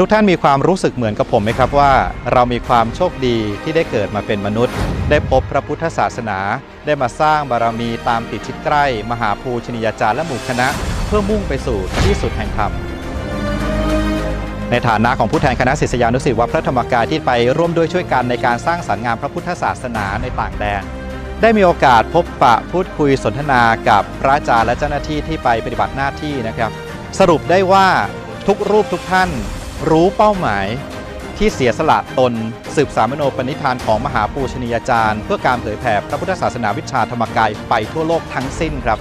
ทุกท่านมีความรู้สึกเหมือนกับผมไหมครับว่า เรามีความโชคดีที่ได้เกิดมาเป็นมนุษย์ ได้พบพระพุทธศาสนา ได้มาสร้างบารมีตามติดชิดใกล้ มหาภูชนียาจารย์และหมู่คณะ เพื่อมุ่งไปสู่ที่สุดแห่งธรรมในฐานะของผู้แทนคณะศิษยานุศิษย์วัดพระธรรมกายที่ไปร่วมด้วยช่วยกันในการสร้างสรรค์งานพระพุทธศาสนาในต่างแดน ได้มีโอกาสพบปะพูดคุยสนทนากับพระอาจารย์และเจ้าหน้าที่ที่ไปปฏิบัติหน้าที่นะครับ สรุปได้ว่าทุกรูปทุกท่าน รู้เป้าหมายที่เสียสละตน สืบสามโนปณิธานของมหาปูชนียาจารย์ เพื่อการเผยแผ่พระพุทธศาสนาวิชาธรรมกายไปทั่วโลกทั้งสิ้นครับ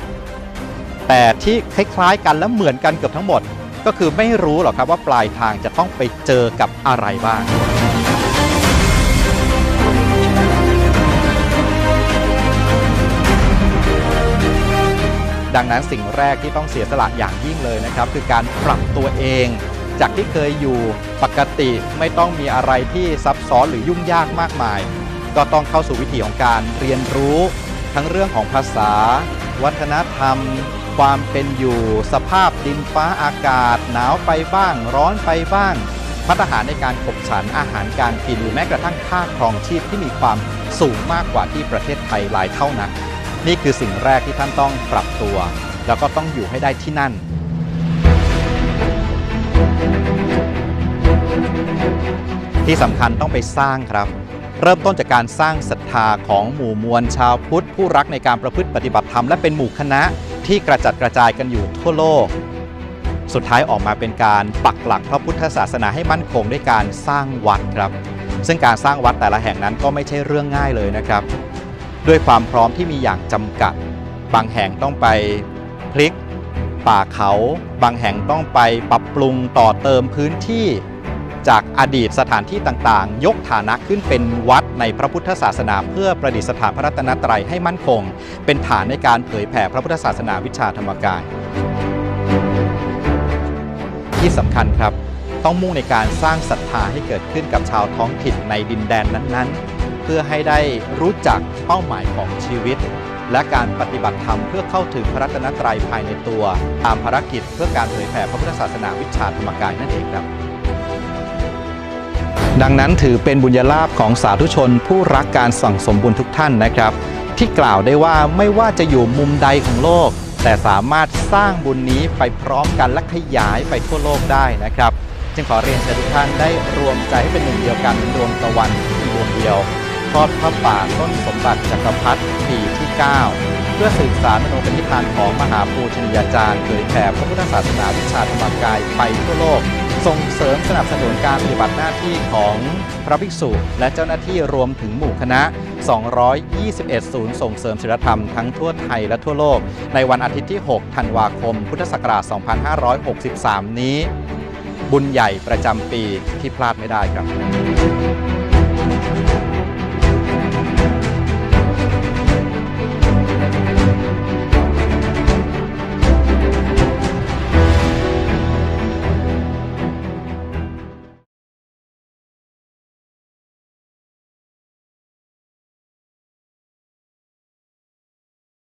แต่ที่คล้ายๆกันและเหมือนกันเกือบทั้งหมด ก็คือไม่รู้หรอกครับว่าปลายทางจะต้องไปเจอกับอะไรบ้างดังนั้นสิ่งแรกที่ต้องเสียสละอย่างยิ่งเลยนะครับ คือการปรับตัวเอง จากที่เคยอยู่ปกติไม่ต้องมีอะไรที่ซับซ้อนหรือยุ่งยากมากมาย ก็ต้องเข้าสู่วิถีของการเรียนรู้ ทั้งเรื่องของภาษา วัฒนธรรม ความเป็นอยู่ สภาพดินฟ้าอากาศ หนาวไปบ้าง ร้อนไปบ้างพัฒหารในการขบฉันอาหารการกินหรือแม้กระทั่งค่าครองชีพที่มีความสูงมากกว่าที่ประเทศไทยหลายเท่านะนี่คือสิ่งแรกที่ท่านต้องปรับตัว แล้วก็ต้องอยู่ให้ได้ที่นั่น ที่สำคัญต้องไปสร้างครับ เริ่มต้นจากการสร้างศรัทธาของหมู่มวลชาวพุทธ ผู้รักในการประพฤติปฏิบัติธรรมและเป็นหมู่คณะที่กระจัดกระจายกันอยู่ทั่วโลก สุดท้ายออกมาเป็นการปักหลักพระพุทธศาสนาให้มั่นคงด้วยการสร้างวัดครับ ซึ่งการสร้างวัดแต่ละแห่งนั้นก็ไม่ใช่เรื่องง่ายเลยนะครับ ด้วยความพร้อมที่มีอย่างจำกัด บางแห่งต้องไปพลิกป่าเขา บางแห่งต้องไปปรับปรุงต่อเติมพื้นที่ จากอดีตสถานที่ต่างๆ ยกฐานะขึ้นเป็นวัดในพระพุทธศาสนา เพื่อประดิษฐานพระรัตนตรัยให้มั่นคง เป็นฐานในการเผยแผ่พระพุทธศาสนาวิชาธรรมกาย ที่สำคัญครับ ต้องมุ่งในการสร้างศรัทธาให้เกิดขึ้นกับชาวท้องถิ่นในดินแดนนั้นๆ เพื่อให้ได้รู้จักเป้าหมายของชีวิตและการปฏิบัติธรรมเพื่อเข้าถึงพระรัตนตรัยภายในตัว ตามภารกิจเพื่อการเผยแผ่พระพุทธศาสนาวิชาธรรมกายนั่นเองครับ ดังนั้นถือเป็นบุญญาลาภของสาธุชนผู้รักการสั่งสมบุญทุกท่านนะครับ ที่กล่าวได้ว่าไม่ว่าจะอยู่มุมใดของโลก แต่สามารถสร้างบุญนี้ไปพร้อมกันและขยายไปทั่วโลกได้นะครับ จึงขอเรียนเชิญทุกท่านได้รวมใจให้เป็นหนึ่งเดียวกันดวงตะวันดวงเดียวทอดพระป่าต้นสมบัติจักรพรรดิปีที่ 9 เพื่อสืบสารมโนปณิธานของมหาปูชนียาจารย์เผยแผ่พระพุทธศาสนาวิชาธรรมกายไปทั่วโลก ส่งเสริมสนับสนุนการปฏิบัติหน้าที่ของพระภิกษุ และเจ้าหน้าที่รวมถึงหมู่คณะ 221 ศูนย์ส่งเสริมศีลธรรมทั้งทั่วไทยและทั่วโลก ในวันอาทิตย์ที่ 6 ธันวาคม พุทธศักราช 2563 นี้ บุญใหญ่ประจำปีที่พลาดไม่ได้ครับ